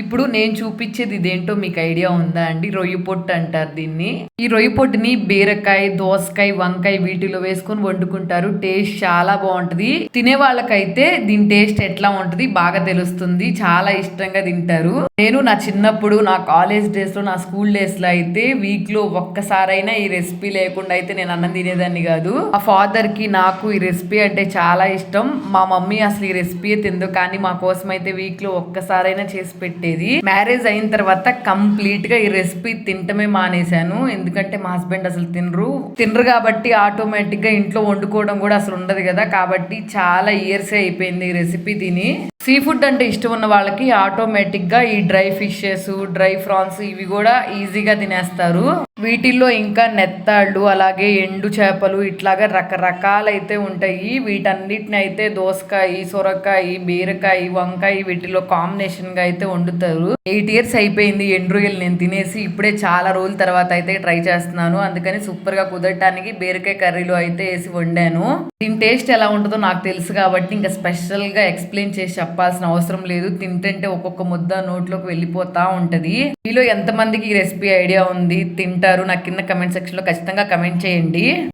ఇప్పుడు నేను చూపించేది ఇదేంటో మీకు ఐడియా ఉందా అండి? రొయ్యి పొట్టు అంటారు దీన్ని. ఈ రొయ్యి పొట్టుని బీరకాయ దోసకాయ వంకాయ వీటిలో వేసుకొని వండుకుంటారు. టేస్ట్ చాలా బాగుంటది. తినే వాళ్ళకైతే దీని టేస్ట్ ఎట్లా ఉంటది బాగా తెలుస్తుంది. చాలా ఇష్టంగా తింటారు. నేను నా చిన్నప్పుడు నా కాలేజ్ డేస్లో నా స్కూల్ డేస్లో అయితే వీక్లో ఒక్కసారైనా ఈ రెసిపీ లేకుండా అయితే నేను అన్నం తినేదాన్ని కాదు. మా ఫాదర్కి నాకు ఈ రెసిపీ అంటే చాలా ఇష్టం. మా మమ్మీ అసలు ఈ రెసిపీ తిందో. కానీ మా కోసం అయితే వీక్లో ఒక్కసారైనా చేసి పెట్టి పెట్టేది మ్యారేజ్ అయిన తర్వాత కంప్లీట్గా ఈ రెసిపీ తింటమే మానేశాను. ఎందుకంటే మా హస్బెండ్ అసలు తినరు. తినరు కాబట్టి ఆటోమేటిక్గా ఇంట్లో వండుకోవడం కూడా అసలు ఉండదు కదా. కాబట్టి చాలా ఇయర్స్ అయిపోయింది ఈ రెసిపీ తిని. సీ ఫుడ్ అంటే ఇష్టం ఉన్న వాళ్ళకి ఆటోమేటిక్గా ఈ డ్రై ఫిషెస్ డ్రై ఫ్రాన్స్ ఇవి కూడా ఈజీగా తినేస్తారు. వీటిల్లో ఇంకా నెత్తాళ్ళు అలాగే ఎండు చేపలు ఇట్లాగా రకరకాలైతే ఉంటాయి. వీటన్నిటిని అయితే దోసకాయ సొరకాయ బీరకాయ వంకాయ వీటిలో కాంబినేషన్గా అయితే వండుతారు. ఎయిట్ ఇయర్స్ అయిపోయింది ఎండు రొయ్యలు నేను తినేసి ఇప్పుడే చాలా రోజుల తర్వాత అయితే ట్రై చేస్తున్నాను. అందుకని సూపర్గా కుదరటానికి బీరకాయ కర్రీలో అయితే వేసి వండాను. దీని టేస్ట్ ఎలా ఉంటుందో నాకు తెలుసు కాబట్టి ఇంకా స్పెషల్గా ఎక్స్ప్లెయిన్ చేసి చెప్పాల్సిన అవసరం లేదు. తింటుంటే ఒక్కొక్క ముద్ద నోట్లోకి వెళ్ళిపోతా ఉంటుంది. మీలో ఎంతమందికి ఈ రెసిపీ ఐడియా ఉంది? తింటారు? నాకు కింద కమెంట్ సెక్షన్లో ఖచ్చితంగా కమెంట్ చేయండి.